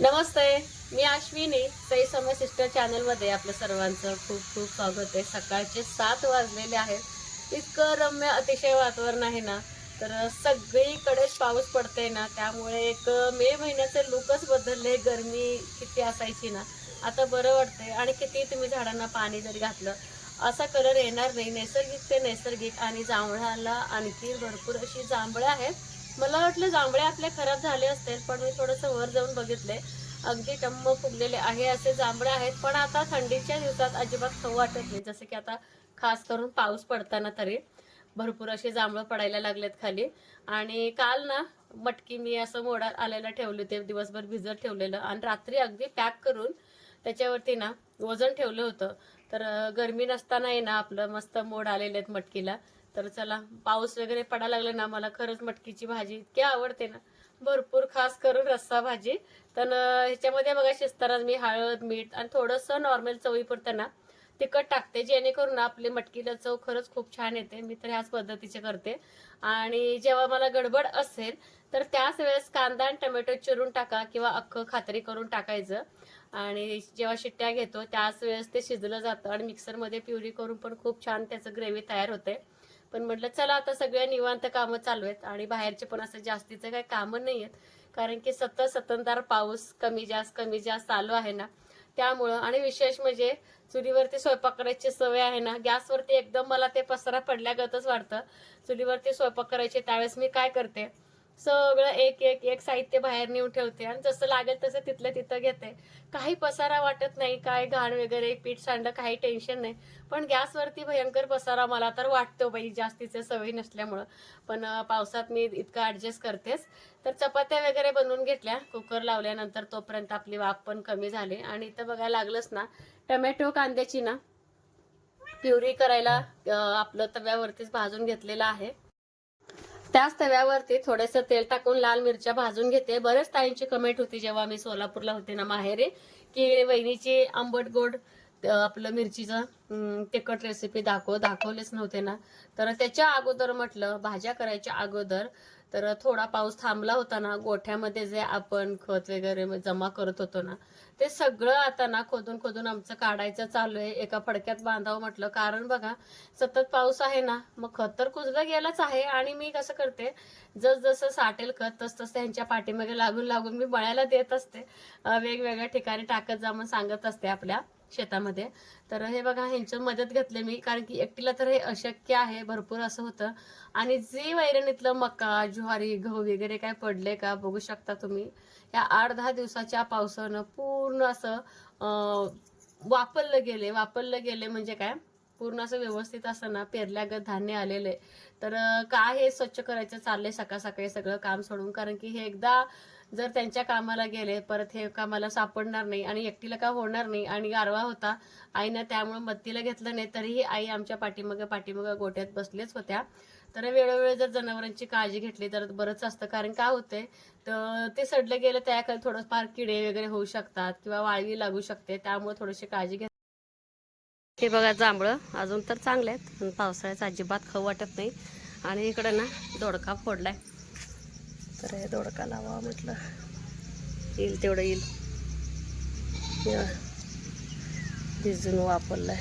नमस्ते मी अश्विनी. सई समय सिस्टर चॅनलमध्ये आपलं सर्वांचं खूप खूप स्वागत आहे. सकाळचे सात वाजलेले आहेत. इतकं रम्य अतिशय वातावरण आहे ना तर सगळीकडेच पाऊस पडते ना त्यामुळे एक मे महिन्याचे लुकच बदलले. गरमी किती असायची ना आता बरं वाटतंय. आणि किती तुम्ही झाडांना पाणी जरी घातलं असा कलर येणार नाही. नैसर्गिक ते नैसर्गिक. आणि जांभळाला आणखी भरपूर अशी जांभळं आहेत. मला वाटलं जांभळे आपले खराब झाले असतील पण मी थोडंसं वर जाऊन बघितले अगदी टम्म फुगलेले आहे असे जांभळे आहेत पण आता थंडीच्या दिवसात अजिबात खाऊ वाटत नाही. जसं की आता खास करून पाऊस पडताना तरी भरपूर असे जांभळं पडायला लागलेत खाली. आणि काल ना मटकी मी असं मोडात आलेला ठेवले होते दिवसभर भिजत ठेवलेलं. आणि रात्री अगदी पॅक करून त्याच्यावरती ना वजन ठेवलं होतं. तर गरमी नसताना आहे ना आपलं मस्त मोड आलेले आहेत मटकीला. तर चला पाऊस वगैरे पडायला लागला ना मला खरंच मटकीची भाजी इतकी आवडते ना. भरपूर खास करून रस्सा भाजी. तर ह्याच्यामध्ये बघा शिजताना मी हळद मीठ आणि थोडंसं नॉर्मल चवीपुरतं ना तिखट टाकते जेणेकरून आपली मटकीला चव खरंच खूप छान येते. मी तर ह्याच पद्धतीचे करते. आणि जेव्हा मला गडबड असेल तर त्याच वेळेस कांदा आणि टोमॅटो चिरून टाका किंवा अख्खं खात्री करून टाकायचं. आणि जेव्हा शिट्ट्या घेतो त्याच वेळेस ते शिजलं जातं आणि मिक्सरमध्ये प्युरी करून पण खूप छान त्याचं ग्रेव्ही तयार होते. पण म्हटलं चला आता सगळ्या निवांत कामं चालू आहेत आणि बाहेरचे पण असं जास्तीचं काही कामं नाही आहेत. कारण की सतत सततधार पाऊस कमी जास्त कमी जास्त चालू आहे ना. त्यामुळं आणि विशेष म्हणजे चुलीवरती स्वयंपाक करायची सवय आहे ना गॅसवरती एकदम मला ते पसरा पडल्यागतच वाटतं. चुलीवरती स्वयंपाक करायचे त्यावेळेस मी काय करते सगळं एक एक एक साहित्य बाहेर नेऊन ठेवते आणि जसं लागेल तसं तिथलं तिथं घेते. काही पसारा वाटत नाही काय घाण वगैरे पीठ सांडलं काही टेन्शन नाही. पण गॅसवरती भयंकर पसारा मला तर वाटतो बाई जास्तीचे सवय नसल्यामुळं. पण पावसात मी इतकं ऍडजस्ट करतेच. तर चपात्या वगैरे बनवून घेतल्या. कुकर लावल्यानंतर तोपर्यंत आपली वाफ पण कमी झाली. आणि इथं बघायला लागलंच ना टमॅटो कांद्याची ना प्युरी करायला आपलं तव्यावरतीच भाजून घेतलेलं आहे. त्याच तव्यावरती थोडंसं तेल टाकून लाल मिरच्या भाजून घेते. बरेच ताईंची कमेंट होती जेव्हा मी सोलापूरला होते ना माहेरी की वहिनीची आंबट गोड आपलं मिरचीचं तिखट रेसिपी दाखव दाखवलेच नव्हते ना. तर त्याच्या अगोदर म्हटलं भाज्या करायच्या अगोदर तर थोडा पाऊस थांबला होता ना गोठ्यामध्ये जे आपण खत वगैरे जमा करत होतो ना ते सगळं आता ना खोदून खोदून आमचं काढायचं चालू आहे. एका फडक्यात बांधावं म्हटलं. कारण बघा सतत पाऊस आहे ना मग खत तर कुजलं गेलंच आहे. आणि मी कसं करते जस जसं साठेल खत तस तस त्यांच्या पाठीमागे लागून लागून मी बळायला देत असते. वेगवेगळ्या ठिकाणी टाकत जा म्हणून सांगत असते आपल्या. शेतामध्ये. तर हे बघा ह्यांची मदत घेतले मी कारण की एकटीला तर हे अशक्य आहे भरपूर असं होतं. आणि जे वैरणीतलं मका ज्वारी गहू वगैरे काय पडले का बघू शकता तुम्ही. या आठ दहा दिवसाच्या पावसानं पूर्ण असं वापरलं गेले वापरलं गेले म्हणजे काय पूर्ण असं व्यवस्थित असताना ना पेरल्यागत धान्य आलेले. तर काय हे स्वच्छ करायचं चाललंय सकाळ सकाळी सगळं काम सोडून? कारण की हे एकदा जर त्यांच्या कामाला गेले परत हे कामाला सापडणार नाही आणि एकटीला का होणार नाही आणि गारवा होता आईनं त्यामुळे मत्तीला घेतलं नाही तरीही आई आमच्या पाठीमागं पाठीमागं गोट्यात बसलेच होत्या. तर वेळोवेळी जर जनावरांची काळजी घेतली तर बरंच असतं. कारण काय होतंय? तर ते सडलं गेलं त्याकडे थोडंफार किडे वगैरे होऊ शकतात किंवा वाळवी लागू शकते त्यामुळे थोडीशी काळजी घेत हे बघा जांभळं अजून तर चांगले आहेत. पण पावसाळ्याचं अजिबात खाऊ वाटत नाही. आणि इकडं ना दोडका फोडलाय. तर हे दोडका लावा म्हटलं. येईल तेवढं येईल. हे बघा. भिजून वापरलाय.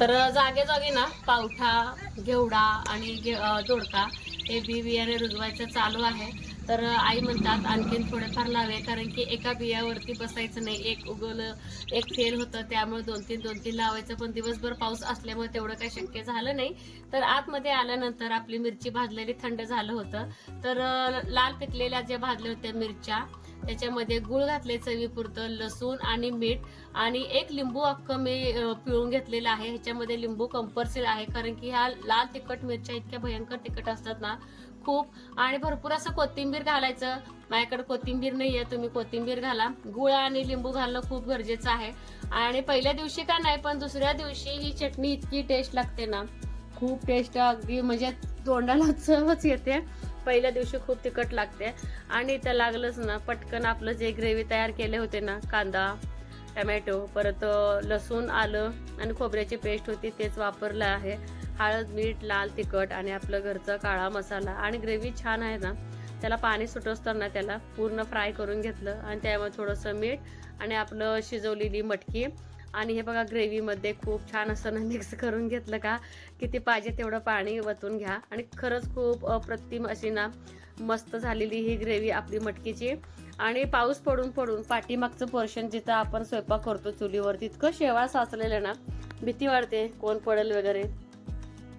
तर जागेजागी ना पावठा घेवडा आणि घे- दोडका हे बी बियाणे रुजवायचं चालू आहे. तर आई म्हणतात आणखीन थोडेफार लावे कारण की एका बियावरती बसायचं नाही. एक उगवलं एक फेल होतं त्यामुळे दोन तीन दोन तीन लावायचं. पण दिवसभर पाऊस असल्यामुळे तेवढं काही शक्य झालं नाही. तर आतमध्ये आल्यानंतर आपली मिरची भाजलेली थंड झालं होतं. तर लाल पिकलेल्या ज्या भाजल्या होत्या मिरच्या त्याच्यामध्ये गुळ घातले चवीपुरतं लसूण आणि मीठ आणि एक लिंबू अख्खं मी पिळून घेतलेलं आहे. ह्याच्यामध्ये लिंबू कंपल्सरी आहे कारण की ह्या लाल तिखट मिरच्या इतक्या भयंकर तिखट असतात ना खूप आणि भरपूर असं कोथिंबीर घालायचं. माझ्याकडे कोथिंबीर नाहीये तुम्ही कोथिंबीर घाला. गुळ आणि लिंबू घालणं खूप गरजेचं आहे. आणि पहिल्या दिवशी का नाही पण दुसऱ्या दिवशी ही चटणी इतकी टेस्ट लागते ना. खूप टेस्ट अगदी म्हणजे तोंडाला चवच येते. पहिल्या दिवशी खूप तिखट लागते. आणि इथं लागलंच ना पटकन आपलं जे ग्रेव्ही तयार केले होते ना कांदा टमॅटो परत लसूण आलं आणि खोबऱ्याची पेस्ट होती तेच वापरलं आहे. हळद मीठ लाल तिखट आणि आपलं घरचं काळा मसाला आणि ग्रेव्ही छान आहे ना त्याला पाणी सुटवताना त्याला पूर्ण फ्राय करून घेतलं आणि त्यामध्ये थोडंसं मीठ आणि आपलं शिजवलेली मटकी आणि हे बघा ग्रेव्हीमध्ये खूप छान असं ना मिक्स करून घेतलं का किती पाहिजे तेवढं पाणी वतून घ्या. आणि खरंच खूप अप्रतिम अशी ना मस्त झालेली ही ग्रेव्ही आपली मटकीची. आणि पाऊस पडून पडून पाठीमागचं पोर्शन जिथं आपण स्वयंपाक करतो चुलीवरती इतकं शेवाळ साचलेलं ना भीती वाढते कोण पडेल वगैरे.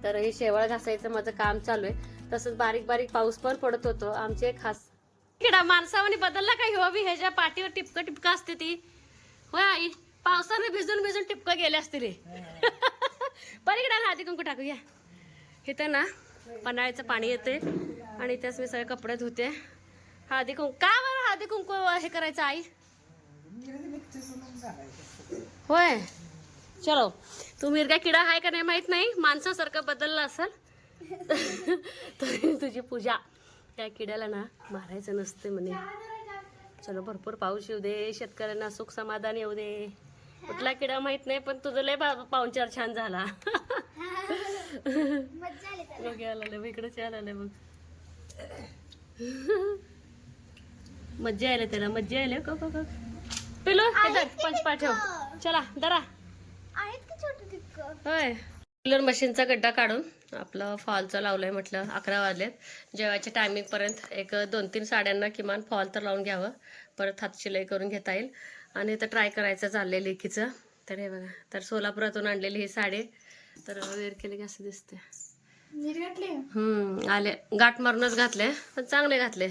तर हे शेवाळ घासायचं माझं काम चालू आहे. तसंच बारीक बारीक पाऊस पण पडत होतो. आमचे खास इकडा माणसावानी बदलला का हो बी ह्याच्या पाठीवर टिपकं टिपकं असते ती. होय आई पावसाने भिजून भिजून टिपकं गेले असते रे. पलीकडे हाती कुंकू टाकूया. इथं ना पन्हाळ्याचं पाणी येते आणि त्याच मी सगळे कपडे धुते. हळदी कुंकू का बरं हळदी कुंकू हे करायचं आई? होय. चलो. तू मिरगा किडा आहे का नाही माहीत नाही? माणसासारखं बदललं असेल. तरी तुझी पूजा. त्या किड्याला ना मारायचं नसते म्हणे. चलो भरपूर पाऊस येऊ दे शेतकऱ्यांना सुख समाधान येऊ दे. कुठला किडा माहीत नाही पण तुझं लय पाहुणचार छान झाला. बघ यायला आलं, बघ. मज्जा आली त्याला मज्जा आली को. पिलो पंच पाठव चला दरा होय. कूलर मशीनचा गड्डा काढून आपलं फॉलचं लावलंय म्हटलं अकरा वाजलेत. जेवायच्या टायमिंग पर्यंत एक दोन तीन साड्यांना किमान फॉल तर लावून घ्यावं. परत हात शिलाई करून घेता येईल. आणि इथं ट्राय करायचं चाललंय लेकीचं. तर हे बघा तर सोलापुरातून आणलेली ही साडी. तर वेअर केली की असं दिसते हम्म आले. गाठ मारूनच घातले पण चांगले घातले.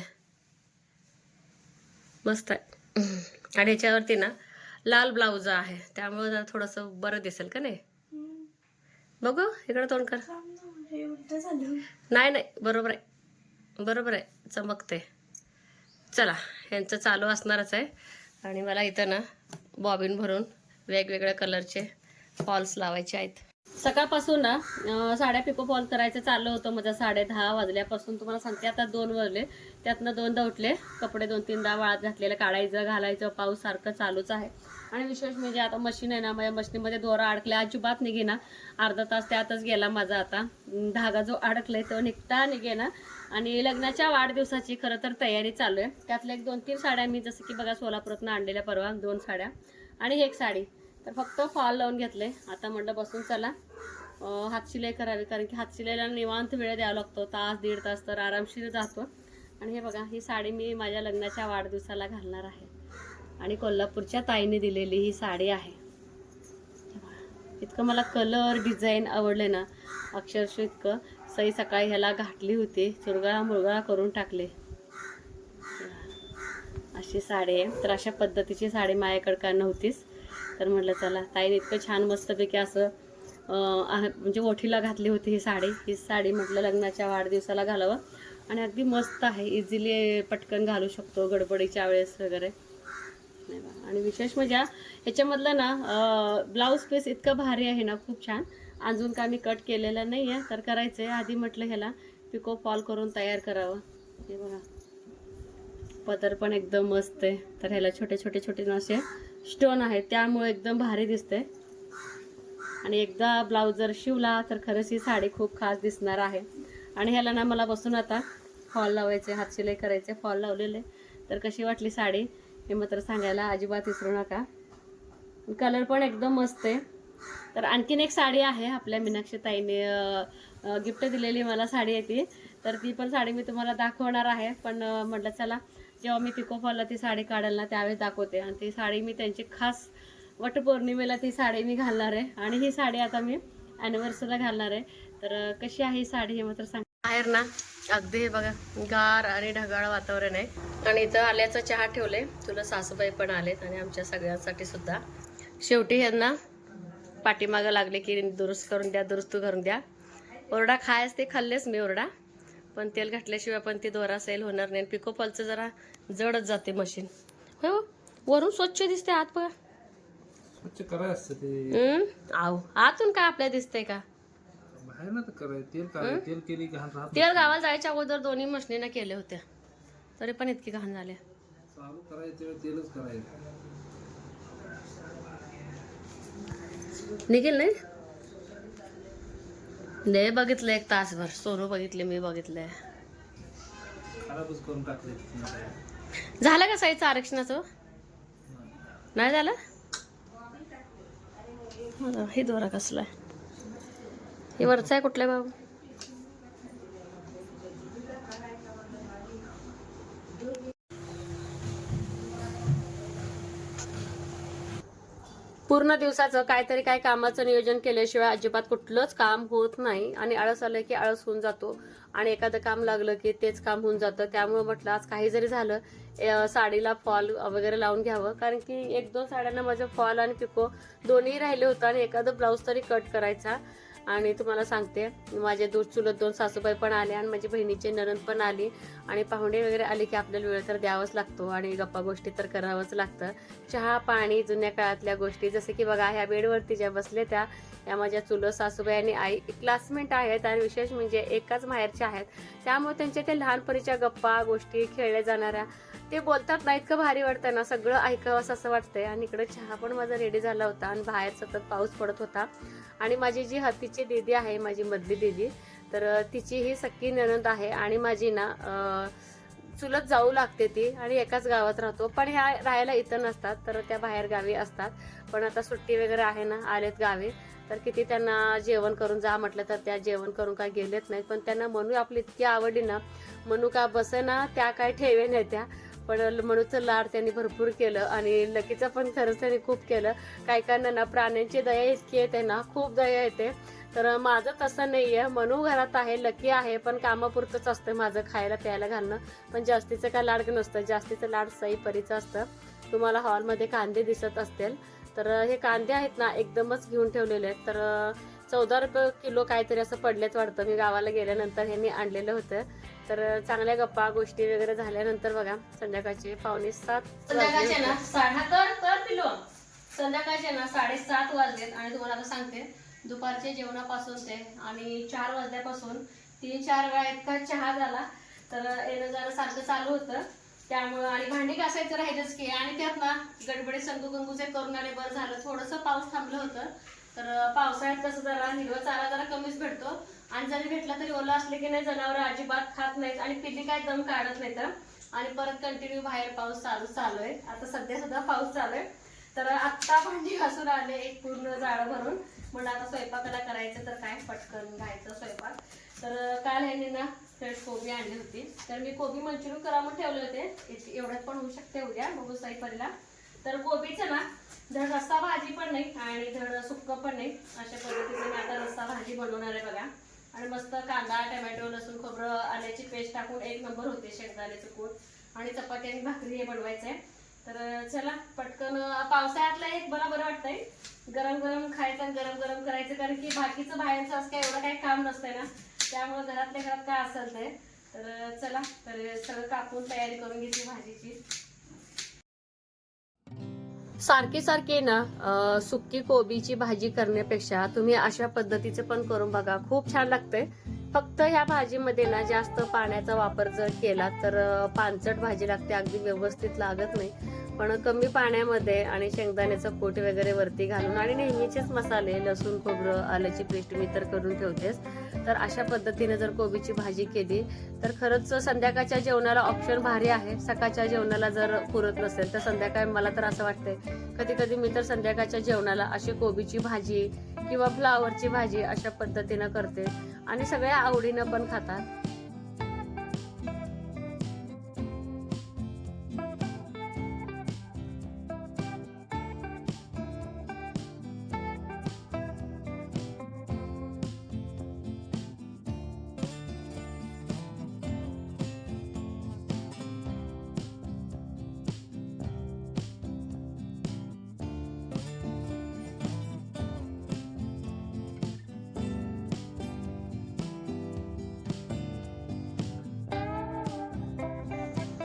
मस्त आहे. आणि याच्यावरती ना लाल ब्लाऊज आहे. त्यामुळे जरा थोडंसं बरं दिसेल का नाही? बघू इकडं तोंड कर. नाही नाही बरोबर आहे. बरोबर आहे. चमकते चला यांचं चालू असणारच आहे. आणि मला इथं ना बॉबिन भरून वेगवेगळ्या कलरचे फॉल्स लावायचे आहेत. सकाळपासून ना साड्या पिको फॉल करायचं चाललं होतं. माझ्या साडे दहा वाजल्यापासून तुम्हाला सांगते आता दोन वाजले. त्यातनं दोन दवटले कपडे दोन तीनदा वाळत घातलेले काढायचं घालायचं पाऊस सारखं चालूच आहे. आणि विशेष म्हणजे आता मशीन आहे ना माझ्या मशीनमध्ये दोरा अडकल्या अजिबात निघे ना अर्धा तास त्यातच गेला माझा आता. धागा जो अडकलाय तो निघता निघे ना आणि लग्नाच्या वाढदिवसाची खरं तर तयारी चालू आहे. त्यातल्या एक दोन तीन साड्या मी जसं की बघा सोलापुरातनं आणलेल्या परवा दोन साड्या. आणि एक साडी. तर फक्त फॉल लावून घेतले आता म्हटलं बसून चला. हातशिलाई करावी कारण की हातशिलाईला निवांत वेळ द्यावा लागतो. तास दीड तास तर आरामशीर जातो. आणि हे बघा ही साडी मी माझ्या लग्नाच्या वाढदिवसाला घालणार आहे. आणि कोल्हापूरच्या ताईने दिलेली ही साडी आहे. इतकं मला कलर डिझाईन आवडले ना अक्षरशः इतकं. सई सकाळी ह्याला घातली होती चुरगळा मुरगळा करून टाकले. अशी साडी आहे. तर अशा पद्धतीची साडी माझ्याकडे का नव्हतीच. तर म्हटलं चला ताईने इतकं छान मस्तपैकी असं म्हणजे ओठीला घातली होती ही साडी. ही साडी म्हटलं लग्नाच्या वाढदिवसाला घालावं. आणि अगदी मस्त आहे. इझिली पटकन घालू शकतो गडबडीच्या वेळेस वगैरे. नाही बा. आणि विशेष म्हणजे ह्याच्यामधलं ना ब्लाऊज पीस इतकं भारी आहे ना खूप छान. अजून का मी कट केलेलं नाही आहे तर करायचं आहे आधी म्हटलं ह्याला पिको फॉल करून तयार करावं. हे बघा. पदर पण एकदम मस्त आहे. तर ह्याला छोटे छोटे छोटे असे स्टोन आहेत. त्यामुळे एकदम भारी दिसते आणि एकदा ब्लाऊज जर शिवला तर खरंच ही साडी खूप खास दिसणार आहे. आणि ह्याला ना मला बसून आता फॉल लावायचे हातशिलाई करायचे फॉल लावलेले तर कशी वाटली साडी? हे मात्र सांगायला अजिबात विसरू नका. कलर पण एकदम मस्त आहे. तर आणखीन एक साडी आहे आपल्या मीनाक्षी ताईने गिफ्ट दिलेली मला साडी आहे ती. तर ती पण साडी मी तुम्हाला दाखवणार आहे. पण म्हटलं चला जेव्हा मी पिकोफॉलला ती साडी काढेल ना त्यावेळेस दाखवते. आणि ती साडी मी त्यांची खास वटपौर्णिमेला ती साडी मी घालणार आहे. आणि ही साडी आता मी ॲनिव्हर्सरीला घालणार आहे. तर कशी आहे ही साडी हे मात्र सांग बाहेर ना अगदी हे बघा गार आणि ढगाळ वातावरण आहे. आणि इथं आल्याचं चहा ठेवले तुला सासूबाई पण आलेत आणि आमच्या सगळ्यांसाठी सुद्धा. शेवटी ह्यांना पाठीमागं लागले की दुरुस्त करून द्या दुरुस्त करून द्या. ओरडा खायच ते खाल्लेच मी ओरडा. पण तेल घातल्याशिवाय पण ती दोरा सेल होणार नाही. पिको फॉलचं जरा जडच जाते मशीन. हो. वरून स्वच्छ दिसते आत बघा. स्वच्छ करायचं? आव आतून काय आपल्या दिसतंय का? तेल तेल गावाला जायच्या अगोदर दोन्ही मशनीनं केल्या होत्या. तरी पण इतकी घाण झाल्या चालू करायचं तेव्हा तेलच करायचं. निघेल नाही दे बघितलं एक तासभर. सोनू बघितले मी बघितले. खराबच करून टाकले झालं का साईचं आरक्षणाचं? नाही झालं? हे दोरा कसला आहे. हे वरचा आहे कुठल्या बाबू? पूर्ण दिवसाचं काहीतरी काय कामाचं नियोजन केल्याशिवाय अजिबात कुठलंच काम होत नाही. आणि आळस आलं की आळस होऊन जातो. आणि एखादं काम लागलं की तेच काम होऊन जातं. त्यामुळे म्हटलं आज काही जरी झालं साडीला फॉल वगैरे लावून घ्यावं. कारण की एक दोन साड्यांना माझं फॉल आणि पिको दोन्ही राहिले होतं आणि एखादं ब्लाऊज तरी कट करायचा. आणि तुम्हाला सांगते माझे दोन चुलत दोन सासूबाई पण आले आणि माझी बहिणीची ननंद पण आली आणि पाहुणे वगैरे आले की आपल्याला वेळ तर द्यावाच लागतो आणि गप्पा गोष्टी तर करावंच लागतं. चहा पाणी जुन्या काळातल्या गोष्टी जसं की बघा ह्या बेडवरती ज्या बसले त्या या माझ्या चुलत सासूबाई आणि आई क्लासमेट आहेत आणि विशेष म्हणजे एकाच माहेरच्या आहेत. त्यामुळे त्यांच्या त्या लहानपणीच्या गप्पा गोष्टी खेळल्या जाणाऱ्या ते बोलतात ना इतकं भारी वाटतं ना सगळं ऐकावंसं असं वाटतंय. आणि इकडे चहा पण माझा रेडी झाला होता आणि बाहेर सतत पाऊस पडत होता. आणि माझी जी हत्तीची दीदी आहे माझी मधली दीदी. तर तिची ही सक्की निनंद आहे आणि माझी ना चुलत जाऊ लागते ती आणि एकाच गावात राहतो. पण ह्या राहायला इथं नसतात तर त्या बाहेर गावी असतात. पण आता सुट्टी वगैरे आहे ना आलेत गावी. तर किती त्यांना जेवण करून जा म्हटलं तर त्या जेवण करून काय गेलेत नाहीत. पण त्यांना मनू आपली इतकी आवडली ना मनू का बसेना त्या काय ठेवे नाही त्या. पण मनूचं लाड त्यांनी भरपूर केलं आणि लकीचं पण खरंच त्यांनी खूप केलं. काही काहींना ना प्राण्यांची दया इतकी येते ना खूप दया येते. तर माझं तसं नाही आहे मनू घरात आहे लकी आहे पण कामापुरतंच असतं माझं खायला प्यायला घालणं. पण जास्तीचं काय लाड नसतं. जास्तीचं लाड सई परीचं असतं. तुम्हाला हॉलमध्ये कांदे दिसत असतील. तर हे कांदे आहेत ना एकदमच घेऊन ठेवलेले आहेत. तर चौदा रुपये किलो काहीतरी असं पडलेत वाटतं. मी गावाला गेल्यानंतर ह्यांनी आणलेलं होतं. तर चांगल्या गप्पा गोष्टी वगैरे झाल्यानंतर बघा संध्याकाळचे पावणे सात संध्याकाळचे ना साडा कर कर पिलो. संध्याकाळचे ना साडेसात वाजलेत. आणि तुम्हाला आता सांगते. दुपारच्या जेवणापासून ते आणि चार वाजल्यापासून तीन चार वेळा इतका चहा झाला तर येणं जाणं सारखं चालू होतं. त्यामुळं आणि भांडी घासायचं राहिलंच की आणि त्यात ना गडबडी संगुगंगूचे करून आले बरं झालं. थोडंसं पाऊस थांबलं होतं. तर पावसाळ्यात कसं जरा हिरवा चारा जरा कमीच भेटतो. आणि जरी भेटला तरी ओला असले की नाही जनावर अजिबात खात नाहीत आणि पिल्ली काय दम काढत नाही तर आणि परत कंटिन्यू बाहेर पाऊस चालू चालू आहे. आता सध्या सुद्धा पाऊस चालू आहे. तर आत्ता भांडी घासून आले एक पूर्ण जाळं भरून. म्हणलं आता स्वयंपाकाला करायचं तर काय पटकन घ्यायचं स्वयंपाक. तर काल यांनी ना फ्रेश कोबी आणली होती. तर मी कोबी मंचुरियन करा म्हणून ठेवले होते. एवढ्यात पण होऊ शकते उद्या बघू साईपरीला. तर कोबीचं ना धड रस्सा भाजी पण नाही आणि धड सुक्क पण नाही. अशा पद्धतीने मी आता रस्सा भाजी बनवणार आहे बघा. आणि मस्त कांदा टमॅटो लसूण खोबरं आल्याची पेस्ट टाकून एक नंबर होते शेंगदाण्याचं कूट. आणि चपाती आणि भाकरी हे बनवायचं आहे तर चला पटकन पावसाळ्यातला एक मला बरं वाटतंय. गरम गरम खायचं गरम गरम करायचं कारण की बाकीचं बाहेरचं असं काय एवढं काही काम नसतंय ना. त्यामुळे घरातल्या घरात काय असेल ते. तर चला तर सगळं कापून तयारी करून घेतली भाजीची. सारखी सारखी ना सुकी कोबीची भाजी करण्यापेक्षा तुम्ही अशा पद्धतीचे पण करून बघा. खूप छान लागते फक्त ह्या भाजीमध्ये ना जास्त पाण्याचा वापर जर केला तर पानचट भाजी लागते. अगदी व्यवस्थित लागत नाही. पण कमी पाण्यामध्ये आणि शेंगदाण्याचं पोट वगैरे वरती घालून आणि नेहमीचेच मसाले लसूण खोबरं आल्याची पेस्ट मी तर करून ठेवतेच. तर अशा पद्धतीने जर कोबीची भाजी केली तर खरंच संध्याकाळच्या जेवणाला ऑप्शन भारी आहे. सकाळच्या जेवणाला जर पुरत नसेल तर संध्याकाळी मला तर असं वाटतंय कधी कधी मी तर संध्याकाळच्या जेवणाला अशी कोबीची भाजी किंवा फ्लावरची भाजी अशा पद्धतीनं करते. आणि सगळ्या आवडीनं पण खातात.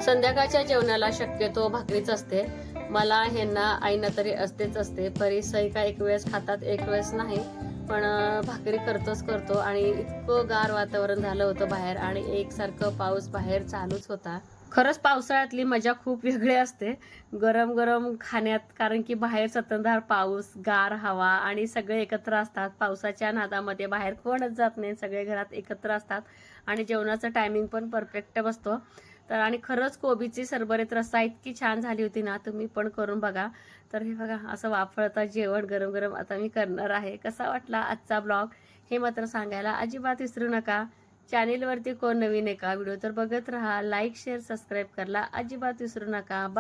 संध्याकाळच्या जेवणाला शक्यतो भाकरीच असते. मला ह्यांना आईना तरी असतेच असते. परी सई का एक वेळेस खातात एक वेळेस नाही. पण भाकरी करतोच करतो आणि इतकं गार वातावरण झालं होतं बाहेर आणि एकसारखं पाऊस बाहेर चालूच होता. खरंच पावसाळ्यातली मजा खूप वेगळी असते. गरम गरम खाण्यात कारण की बाहेर सततधार पाऊस गार हवा आणि सगळे एकत्र असतात. पावसाच्या नादामध्ये बाहेर कोणच जात नाही. सगळे घरात एकत्र असतात आणि जेवणाचं टायमिंग पण परफेक्ट बसतो. तर आणि खरंच कोबीची सरबरीत रस्सा इतकी छान झाली होती ना तुम्ही पण करून बघा. तर हे बघा असं वाफळता जेवण गरम गरम आता मी करणार आहे. कसा वाटला आजचा ब्लॉग? हे मात्र सांगायला अजिबात विसरू नका. चॅनेलवरती कोण नवीन आहे का? व्हिडिओ तर बघत राहा. लाईक शेअर सबस्क्राईब करायला अजिबात विसरू नका. बा